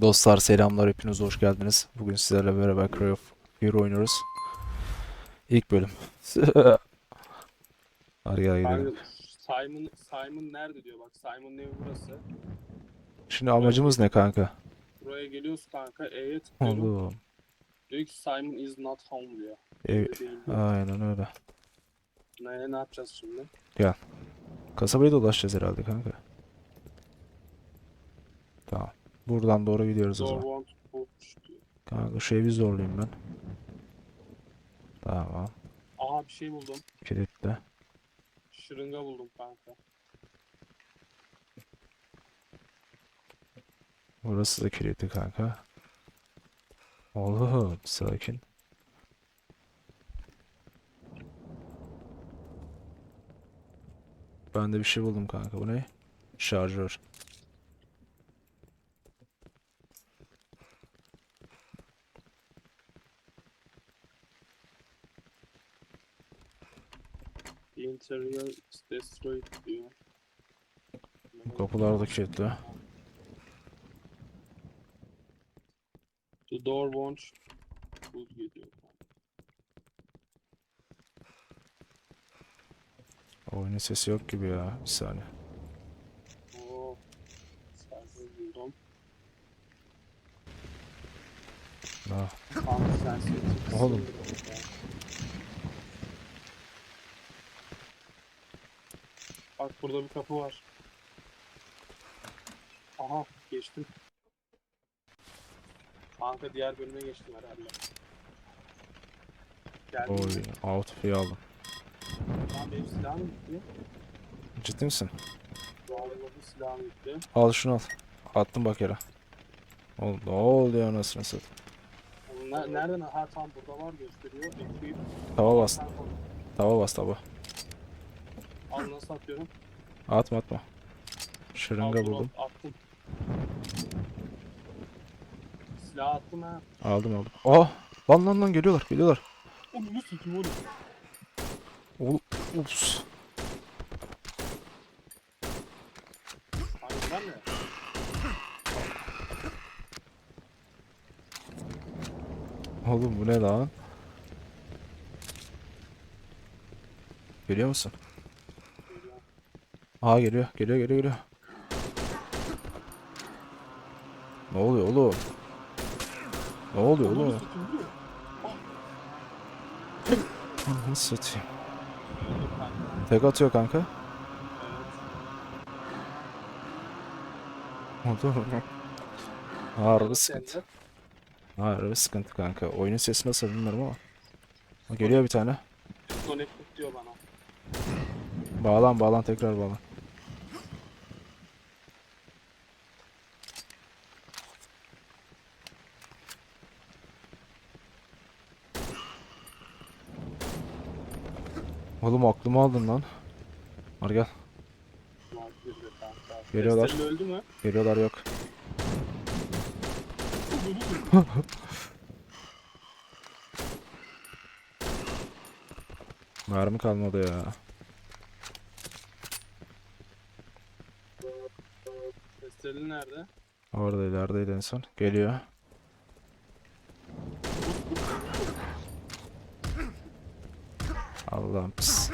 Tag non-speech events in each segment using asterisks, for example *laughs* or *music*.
Dostlar selamlar hepiniz hoş geldiniz. Bugün sizlerle beraber Cry of Fear oynuyoruz. İlk bölüm. *laughs* Hadi gel gidelim. Simon Simon nerede diyor bak Simon evi burası. Şimdi amacımız ne kanka? Buraya geliyoruz kanka E'ye tıklıyorum. Oğlum. Diyor ki Simon is not home diyor. Ev... Aynen öyle. Ne, ne yapacağız şimdi? Kasabayı dolaşacağız herhalde kanka. Tamam. Buradan doğru gidiyoruz o zaman. Kanka şu evi zorlayayım ben. Tamam. Aha bir şey buldum. Kilitli. Şırınga buldum kanka. Burası da kilitli kanka. Oğlum sakin. Ben de bir şey buldum kanka. Bu ne? Şarjör. The interior is destroyed diyor. Bu kapılar da kilitli. The door won't push diyor. Oyunun sesi yok gibi ya. Bir saniye. Oo. Buldum. Ah. Oğlum. Bak burada bir kapı var. Aha geçtim. Kanka diğer bölüme geçtim herhalde. Geldim. oy. Outfit'i aldım. Lan benim silahım gitti. Ciddi misin? Vallahi silahım gitti. Al şunu al. Attım bak yere. Oğlum ne oluyor anasını satayım. Ne- nereden? Ha tam burada var gösteriyor. Ekleyip. Tava bas. Tava bas tava. Al nasıl atıyorum? Atma atma. Şırınga buldum. Attım. Silah attım ha. Aldım aldım. Oh! Lan lan lan geliyorlar geliyorlar. Onu nasıl tutayım oğlum? Oğlum ups. Ben ne? Oğlum bu ne lan? Geliyor musun? Aa geliyor geliyor geliyor geliyor. Ne oluyor oğlum? Ne oluyor oğlum? nasıl satayım. Tek atıyor kanka. Oldu. Harbi Nasıl sıkıntı. Harbi sıkıntı kanka. Oyunun sesi nasıl bilmiyorum ama. Ha, Geliyor bir tane. Disconnected diyor bana. Bağlan bağlan tekrar bağlan. Oğlum aklımı aldın lan. Var gel. Geliyorlar. Testere öldü mü? Geliyorlar yok. *laughs* Mermi kalmadı ya. Testereli nerede? Orada ilerideydi en son. Geliyor. Allah'ım pis.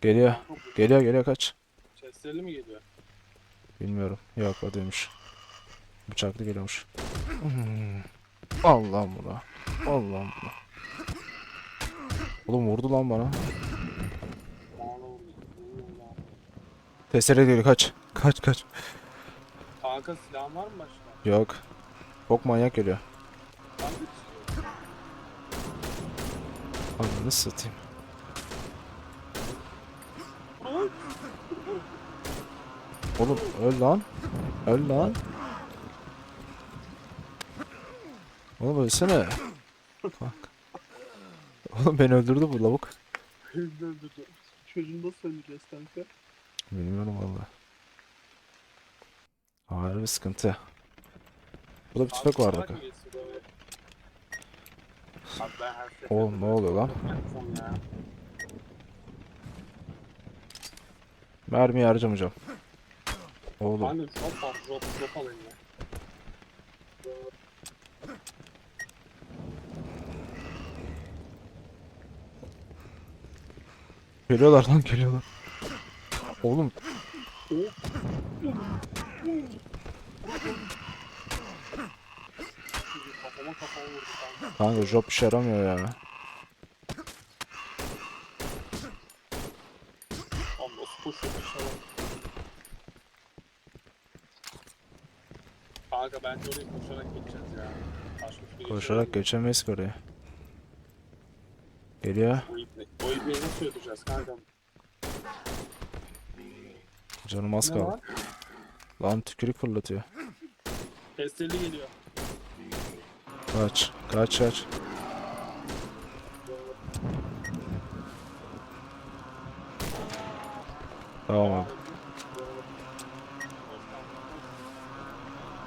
Geliyor. Geliyor geliyor kaç. Testereli mi geliyor? Bilmiyorum. Yok o demiş. Bıçaklı geliyormuş. Hmm. Allah'ım buna. Allah'ım buna. Oğlum vurdu lan bana. Testere geliyor kaç. Kaç kaç. Kanka silahın var mı başka? Yok. Çok manyak geliyor. Kanka Ananı satayım. Ay, Oğlum öl lan. Öl lan. Oğlum ölsene. Kanka. Oğlum beni öldürdü bu lavuk. Beni öldürdü. Çocuğunu nasıl öldüreceğiz kanka? Bilmiyorum valla. Harbi sıkıntı. Burada bir tüfek vardı. salak kanka. mıyız buraya? Abi ben her seferinde Oğlum ne oluyor lan? Mermiyi harcamayacağım. Oğlum Kanka drop var. Drop, drop alayım ya. geliyorlar lan geliyorlar. Oğlum kanka. job işe yaramıyor ya. Kanka bence oraya koşarak geçeceğiz ya. Koşarak geçemeyiz. ki oraya. Geliyor. Bu iple nasıl ödeyeceğiz kanka? Canım az kaldı. Lan tükürük fırlatıyor. Testerli geliyor. Kaç. Kaç kaç. Tamam abi.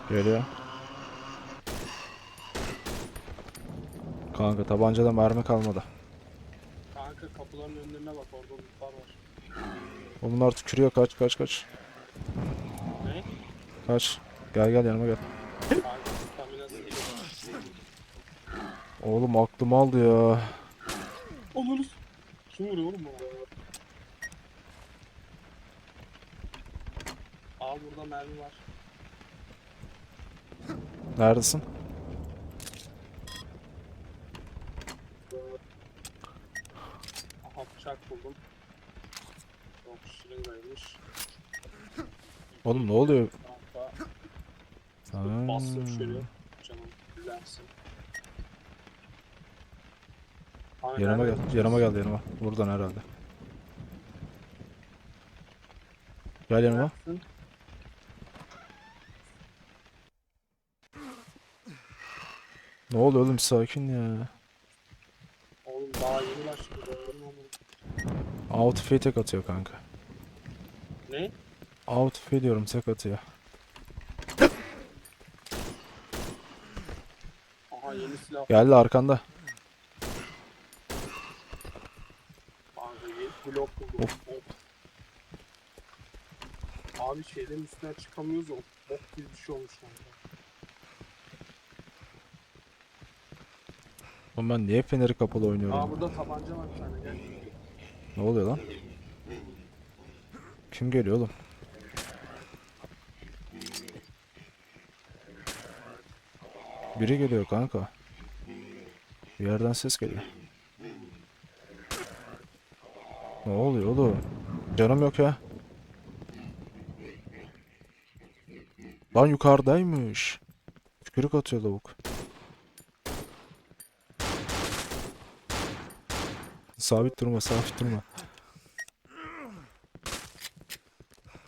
Geliyor. Kanka tabancada mermi kalmadı. Kanka kapıların önlerine bak orada lootlar var. Bunlar tükürüyor kaç kaç kaç. Ne? Kaç. Gel gel yanıma gel. Kanka staminası geliyor. Oğlum aklım aldı ya. Onuruz. Kim vuruyor oğlum bana? Aa burada mermi var. Neredesin? Aha bıçak buldum. Yok şırıngaymış. Oğlum ne oluyor? Ha. bastım şöyle. Canım dinlensin. Kanka Yanıma gel. Yanıma gel yanıma. Buradan herhalde. Gel yanıma. Neredesin? Ne oluyor oğlum sakin ya. Oğlum daha yeni başladı. Oğlum, oğlum. Out fee tek atıyor kanka. Ne? Out fee diyorum tek atıyor. Aha yeni silah. Geldi arkanda. Kanka yeni blok buldum. Of. Abi şeylerin üstüne çıkamıyoruz o bok gibi bir şey olmuş kanka. Oğlum ben niye feneri kapalı oynuyorum? Aa burada tabanca var bir tane gel. Ne oluyor lan? Kim geliyor oğlum? Biri geliyor kanka. Bir yerden ses geliyor. Ne oluyor oğlum? Canım yok ya. Lan yukarıdaymış. Tükürük atıyor lavuk. Sabit durma, sabit durma.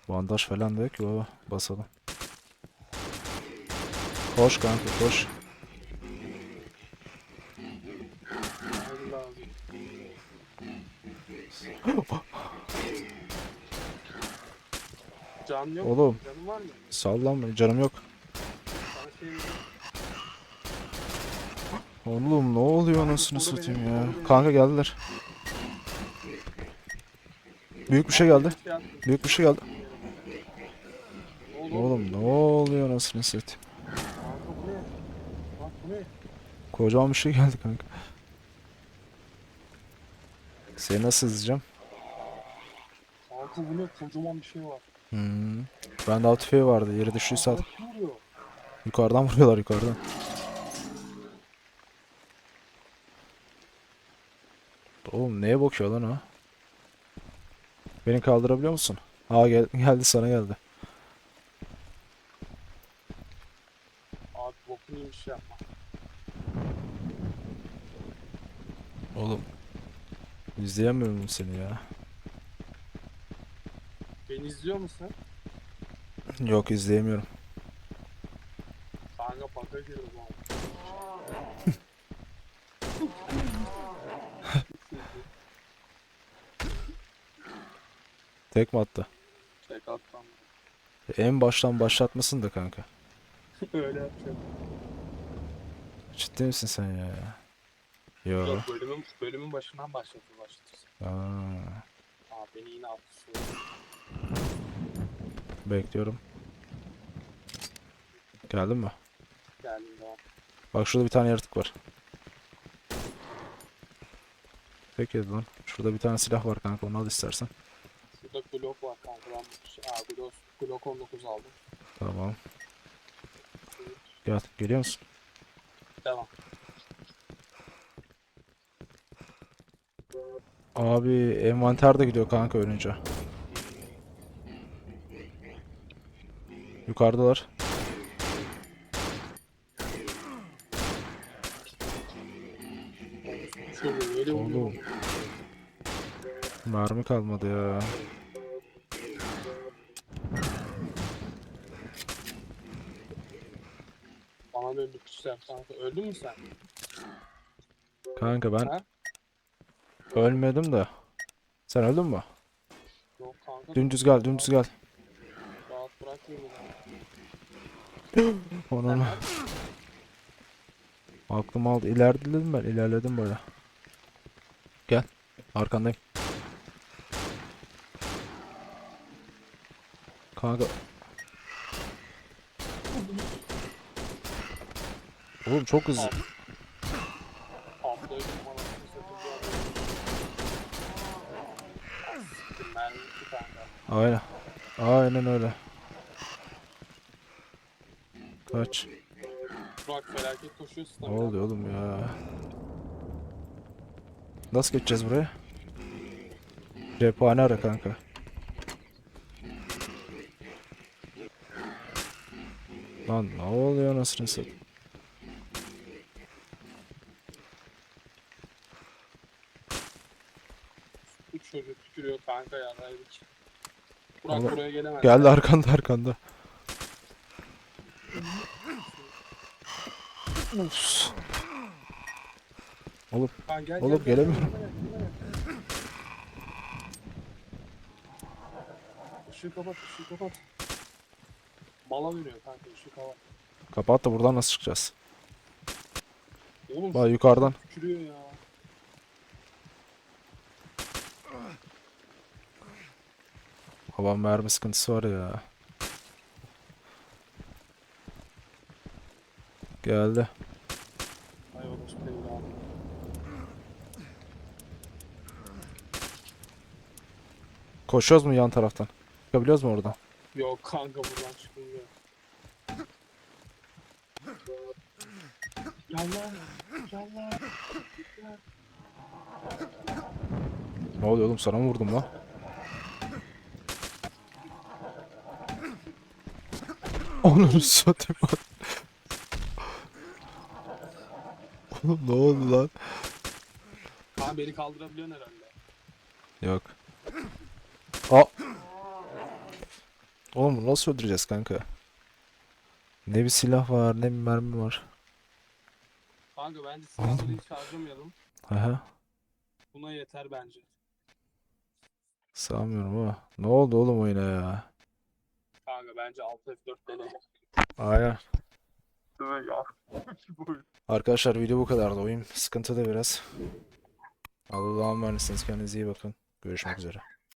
Bandaj falan da yok ki baba. Basalım. Koş kanka koş. Mermi lazım. Can yok. Oğlum. mu? Canın var mı? Sallanma canım yok. Sana şey vereyim. Oğlum ne oluyor anasını burada satayım ya. Kanka geldiler. Büyük bir şey geldi. Şey. Büyük bir şey geldi. Oğlum. Oğlum ne oluyor anasını satayım. Kanka bu ne? Bak bu ne? Kocaman bir şey geldi kanka. Seni nasıl izleyeceğim? Kanka bu ne? Kocaman bir şey var. Hmm. Bende alt tüfeği vardı. Yere düştüyse vuruyor? Yukarıdan vuruyorlar yukarıdan. Oğlum neye bakıyor lan o? Beni kaldırabiliyor musun? Aa gel *laughs* geldi sana geldi. Abi bokunu yemiş yapma. Oğlum. İzleyemiyorum seni ya. Beni izliyor musun? Yok izleyemiyorum. Kanka baka girdim abi. Tek mi attı? Çek attam. En baştan başlatmasın da kanka. *laughs* Öyle yapacağım. Ciddi misin sen ya? Yo. Yok bölümün, bölümün başından başlatır başlatırsın. Aa, Aa beni yine attı. Bekliyorum. Geldin mi? Geldim devam. Bak şurada bir tane yaratık var. Peki lan. Şurada bir tane silah var kanka onu al istersen. Şurada Glock var kanka. Ben bu- Aa, Glock, Glock 19 aldım. Tamam. Gel. Geliyor musun? Devam. Abi envanter de gidiyor kanka ölünce. Yukarıdalar. Oğlum. Mermi kalmadı ya. Bana döndü kişiler kanka. Öldün mü sen? Kanka ben Ha? ölmedim de. Sen öldün mü? Yok kanka. Dümdüz gel, dümdüz gel. *laughs* Onun aklım aldı. İlerledim ben, ilerledim böyle. Gel, arkandayım. Kanka. Oğlum çok hızlı. Aynen. Aynen öyle. Kaç. Burak felaket koşuyor Ne oluyor oğlum ya? Nasıl geçeceğiz buraya? Cephane ara kanka. Lan ne oluyor anasını satayım? Bu çocuk tükürüyor kanka ya. Burak Oğlum, buraya gelemez. Geldi arkanda arkanda. Uf. Oğlum Lan gel, Oğlum, gel, gel, gelemiyorum. gel, gel, gel. Işığı kapat, ışığı kapat. Mala veriyor kanka, ışığı kapat. kapat da buradan nasıl çıkacağız? Oğlum Bak yukarıdan. tükürüyor ya. Havan mermi sıkıntısı var ya. Geldi. Koşuyoruz mu yan taraftan? Çıkabiliyoruz mu oradan? Yok kanka buradan çıkılmıyor. Yallah, yallah. Ne oluyor oğlum sana mı vurdum lan? Onu satayım. Oğlum ne oldu lan? Kaan beni kaldırabiliyorsun herhalde. Yok. Aa. *gasps* Oğlum bunu nasıl öldüreceğiz kanka? Ne bir silah var ne bir mermi var. Kanka bence silahları hiç harcamayalım. Aha. Buna yeter bence. Sanmıyorum ama. Ne oldu oğlum oyuna ya? Kanka bence 6 F4 dene. Aynen. *laughs* Arkadaşlar video bu kadardı. Oyun sıkıntılı biraz. Allah'a emanetsiniz. Kendinize iyi bakın. Görüşmek üzere.